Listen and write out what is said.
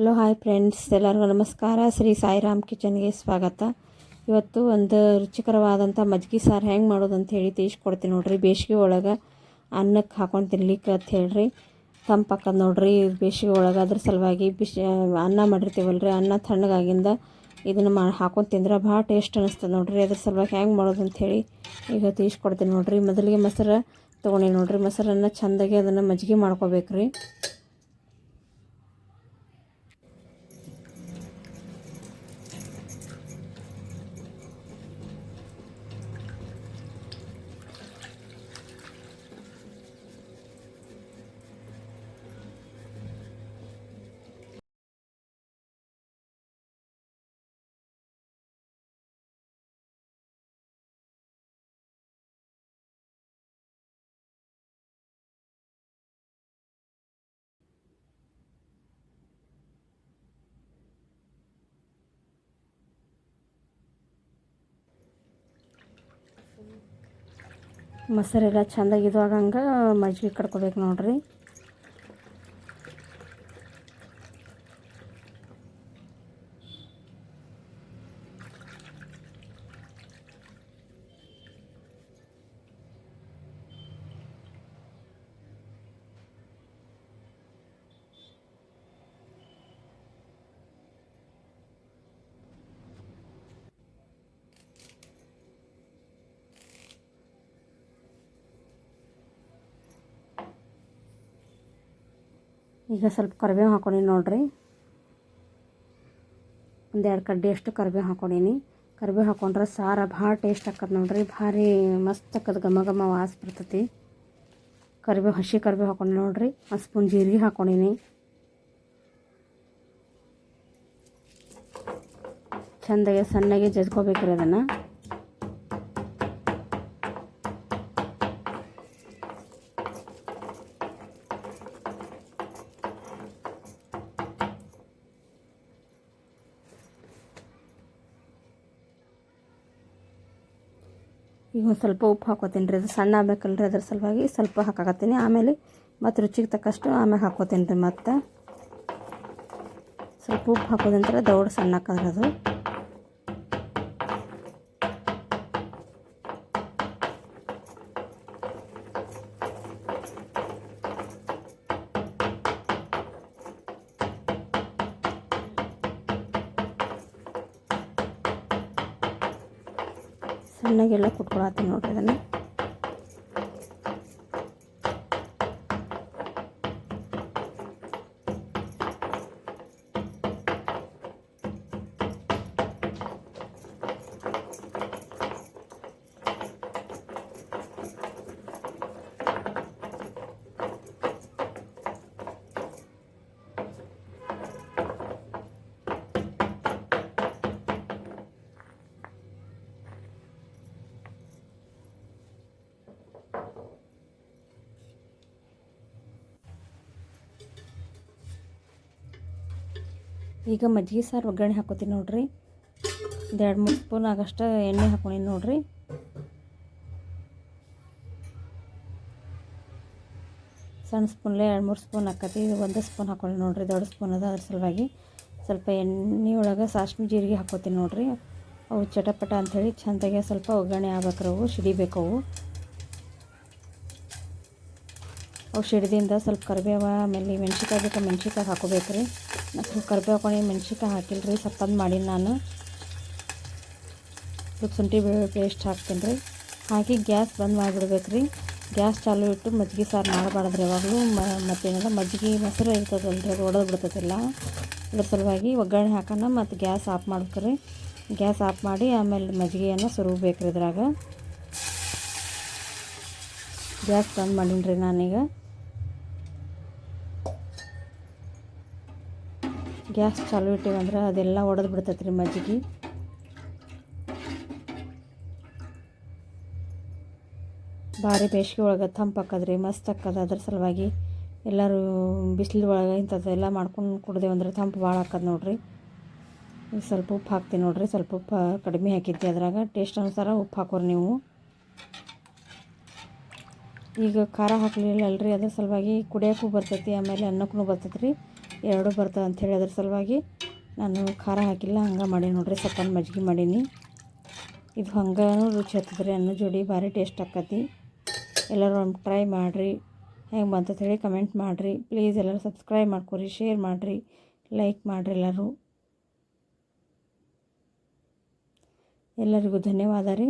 Hello, hi friends. ಎಲ್ಲರಿಗೂ ನಮಸ್ಕಾರ. ಶ್ರೀ ಸಾಯಿರಾಮ್ ಕಿಚನ್ಗೆ ಸ್ವಾಗತ. ಇವತ್ತು ಒಂದು ರುಚಿಕರವಾದಂಥ ಮಜ್ಜಿಗೆ ಸಾರು ಹೆಂಗೆ ಮಾಡೋದು ಅಂತ ಹೇಳಿ ತಿಳಿಸ್ಕೊಡ್ತೀನಿ ನೋಡ್ರಿ. ಬೇಸಿಗೆ ಒಳಗೆ ಅನ್ನಕ್ಕೆ ಹಾಕೊಂಡು ತಿನ್ಲಿಕ್ಕೆ ಅಂತ ಹೇಳ್ರಿ. ತಂಪಾಕದ್ ನೋಡ್ರಿ. ಬೇಸಿಗೆ ಒಳಗೆ ಅದ್ರ ಸಲುವಾಗಿ ಬಿಸಿ ಅನ್ನ ಮಾಡಿರ್ತೀವಲ್ರಿ. ಅನ್ನ ತಣ್ಣಗಾಗಿಂದ ಇದನ್ನು ಮಾ, ಹಾಕೊಂಡು ತಿಂದ್ರೆ ಭಾಳ ಟೇಸ್ಟ್ ಅನಿಸ್ತದೆ ನೋಡ್ರಿ. ಅದ್ರ ಸಲುವಾಗಿ ಹೆಂಗೆ ಮಾಡೋದು ಅಂತ ಹೇಳಿ ಈಗ ತಿಳಿಸ್ಕೊಡ್ತೀನಿ ನೋಡ್ರಿ. ಮೊದಲಿಗೆ ಮೊಸರು ತೊಗೊಂಡಿ ನೋಡ್ರಿ. ಮೊಸರನ್ನು ಚೆಂದಾಗಿ ಅದನ್ನು ಮಜ್ಜಿಗೆ ಮಾಡ್ಕೋಬೇಕ್ರಿ. ಮೊಸರೆಲ್ಲ ಚೆಂದಾಗಿ ಇದು ಆಗಂಗೆ ಮಜ್ಜಿಗೆ ಕಡ್ಕೋಬೇಕು ನೋಡ್ರಿ. ಈಗ ಸ್ವಲ್ಪ ಕರಿಬೇವು ಹಾಕೊಂಡೀನಿ ನೋಡ್ರಿ. ಒಂದೆರಡು ಕಡ್ಡಿ ಅಷ್ಟು ಕರಿಬೇವು ಹಾಕೊಂಡೀನಿ. ಕರಿಬೇವು ಹಾಕೊಂಡ್ರೆ ಸಾರ ಭಾಳ ಟೇಸ್ಟ್ ಆಕತ್ತೆ ನೋಡಿರಿ. ಭಾರಿ ಮಸ್ತ್ ಆಕದ ಘಮ ಘಮ ವಾಸ ಬರ್ತೈತಿ. ಕರಿಬೇವು, ಹಸಿ ಕರಿಬೇವು ಹಾಕೊಂಡು ನೋಡಿರಿ. ಒಂದು ಸ್ಪೂನ್ ಜೀರಿಗೆ ಹಾಕೊಂಡೀನಿ. ಚೆಂದಾಗಿ ಸಣ್ಣಗೆ ಜಜ್ಕೋಬೇಕ್ರಿ ಅದನ್ನು. ಈಗ ಒಂದು ಸ್ವಲ್ಪ ಉಪ್ಪು ಹಾಕೋತೀನಿ ರೀ. ಅದು ಸಣ್ಣ ಆಗ್ಬೇಕಲ್ರಿ ಅದ್ರ ಸಲುವಾಗಿ ಸ್ವಲ್ಪ ಹಾಕಾಕತ್ತೀನಿ. ಆಮೇಲೆ ಮತ್ತು ರುಚಿಗೆ ತಕ್ಕಷ್ಟು ಆಮೇಲೆ ಹಾಕೋತೀನಿ ರೀ ಮತ್ತು. ಸ್ವಲ್ಪ ಉಪ್ಪು ಹಾಕೋದಂದ್ರೆ ದೌಡ್ ಸಣ್ಣ ಹಾಕಿದ್ರೆ ಸಣ್ಣಗೆಲ್ಲ ಕುಟ್ಕೊಳತ್ತೀನಿ ನೋಡ್ರಿ ಅದನ್ನು. ಈಗ ಮಜ್ಜಿಗೆ ಸಾರು ಒಗ್ಗರಣೆ ಹಾಕೋತೀನಿ ನೋಡ್ರಿ. ಒಂದು ಎರಡು ಮೂರು ಸ್ಪೂನ್ ಆಗಷ್ಟು ಎಣ್ಣೆ ಹಾಕೊಂಡೀನಿ ನೋಡ್ರಿ. ಸಣ್ಣ ಸ್ಪೂನ್ಲೆ ಎರಡು ಮೂರು ಸ್ಪೂನ್ ಹಾಕತಿ ಇದು ಒಂದು ಸ್ಪೂನ್ ಹಾಕೊಳ್ಳಿ ನೋಡ್ರಿ, ದೊಡ್ಡ ಸ್ಪೂನ್ ಅದ ಅದ್ರ ಸಲುವಾಗಿ. ಸ್ವಲ್ಪ ಎಣ್ಣೆ ಒಳಗೆ ಸಾಸ್ಮಿ ಜೀರಿಗೆ ಹಾಕೋತೀನಿ ನೋಡ್ರಿ. ಅವು ಚಟಪಟ ಅಂಥೇಳಿ, ಚೆಂದಾಗೆ ಸ್ವಲ್ಪ ಒಗ್ಗರಣೆ ಆಗ್ಬೇಕ್ರವು ಅವು. ಅವು ಸಿಡ್ದಿಂದ ಸ್ವಲ್ಪ ಕರಿಬೇವ, ಆಮೇಲೆ ಮೆಣ್ಸಿಕಾಯಿ ಬೇಕಾ ಮೆಣ್ಸಿಕಾಯಿ ಹಾಕೋಬೇಕು ರೀ ಸ್ವಲ್ಪ ಕರಿಬೇವು ಹಾಕೊಂಡು ಮೆಣ್ಸಿಕಾಯಿ ಹಾಕಿಲ್ಲ ರೀ ಸಪ್ಪಂದು ಮಾಡೀನಿ ನಾನು. ಸ್ವಲ್ಪ ಶುಂಠಿ ಬೆಳ್ಳುಳ್ಳಿ ಪೇಸ್ಟ್ ಹಾಕ್ತೀನಿ ರೀ ಹಾಕಿ ಗ್ಯಾಸ್ ಬಂದ್ ಮಾಡಿಬಿಡ್ಬೇಕು ರೀ ಗ್ಯಾಸ್ ಚಾಲು ಇಟ್ಟು ಮಜ್ಜಿಗೆ ಸಾರು ಮಾಡಬಾರ್ದ್ರಿ ಯಾವಾಗಲೂ. ಮತ್ತೇನಲ್ಲ, ಮಜ್ಜಿಗೆ ಮೊಸರು ಇರ್ತದಲ್ಲ ರೀ ಅದು ಒಡೆದು ಬಿಡ್ತದಿಲ್ಲ ಅದ್ರ ಸಲುವಾಗಿ ಒಗ್ಗರಣೆ ಹಾಕೋಣ ಮತ್ತು ಗ್ಯಾಸ್ ಆಫ್ ಮಾಡ್ಬೇಕ್ರಿ. ಗ್ಯಾಸ್ ಆಫ್ ಮಾಡಿ ಆಮೇಲೆ ಮಜ್ಜಿಗೆಯನ್ನು ಸುರುಬೇಕು ರೀ ಇದ್ರಾಗ. ಗ್ಯಾಸ್ ಬಂದ್ ಮಾಡೀನಿ ರೀ ನಾನೀಗ. ಗ್ಯಾಸ್ ಚಾಲು ಇಟ್ಟಿವಂದ್ರೆ ಅದೆಲ್ಲ ಒಡೆದು ಬಿಡ್ತೈತೆ ರೀ ಮಜ್ಜಿಗೆ. ಭಾರಿ ಬೇಸಿಗೆ ಒಳಗೆ ತಂಪಾಕದ್ರಿ ಮಸ್ತ್ ಆಕ್ಕದ ಅದ್ರ ಸಲುವಾಗಿ. ಎಲ್ಲರೂ ಬಿಸಿಲು ಒಳಗೆ ಇಂಥದ್ದೆಲ್ಲ ಮಾಡ್ಕೊಂಡು ಕುಡ್ದೇವು ಅಂದ್ರೆ ತಂಪು ಭಾಳ ಹಾಕದ್ ನೋಡ್ರಿ. ಸ್ವಲ್ಪ ಉಪ್ಪು ಹಾಕ್ತೀನಿ ನೋಡ್ರಿ, ಸ್ವಲ್ಪ ಉಪ್ಪು ಕಡಿಮೆ ಹಾಕಿದ್ದೆ ಅದ್ರಾಗ. ಟೇಸ್ಟ್ ಅನುಸಾರ ಉಪ್ಪು ಹಾಕೋರಿ ನೀವು. ಈಗ ಖಾರ ಹಾಕಲಿಲ್ಲ ಅಲ್ರಿ, ಅದ್ರ ಸಲುವಾಗಿ ಕುಡಿಯೋಕ್ಕೂ ಬರ್ತೈತಿ, ಆಮೇಲೆ ಅನ್ನಕ್ಕೂ ಬರ್ತೈತೆ ರೀ. ಎರಡು ಬರ್ತವೆ ಅಂಥೇಳಿ ಅದ್ರ ಸಲುವಾಗಿ ನಾನು ಖಾರ ಹಾಕಿಲ್ಲ, ಹಂಗೆ ಮಾಡೀನಿ ನೋಡ್ರಿ ಸಪ್ಪನ್ ಮಜ್ಜಿಗೆ ಮಾಡೀನಿ. ಇದು ಹಂಗೆ ರುಚಿ ಹತ್ತದ್ರಿ ಅನ್ನೋ ಜೋಡಿ ಭಾರಿ ಟೇಸ್ಟ್ ಆಕತಿ. ಎಲ್ಲರೂ ಒಂದು ಟ್ರೈ ಮಾಡಿರಿ, ಹೆಂಗೆ ಬಂತ ಹೇಳಿ ಕಮೆಂಟ್ ಮಾಡಿರಿ. ಪ್ಲೀಸ್ ಎಲ್ಲರೂ ಸಬ್ಸ್ಕ್ರೈಬ್ ಮಾಡ್ಕೊರಿ ಶೇರ್ ಮಾಡಿರಿ ಲೈಕ್ ಮಾಡಿರಿ ಎಲ್ಲರೂ. ಎಲ್ಲರಿಗೂ ಧನ್ಯವಾದ ರೀ.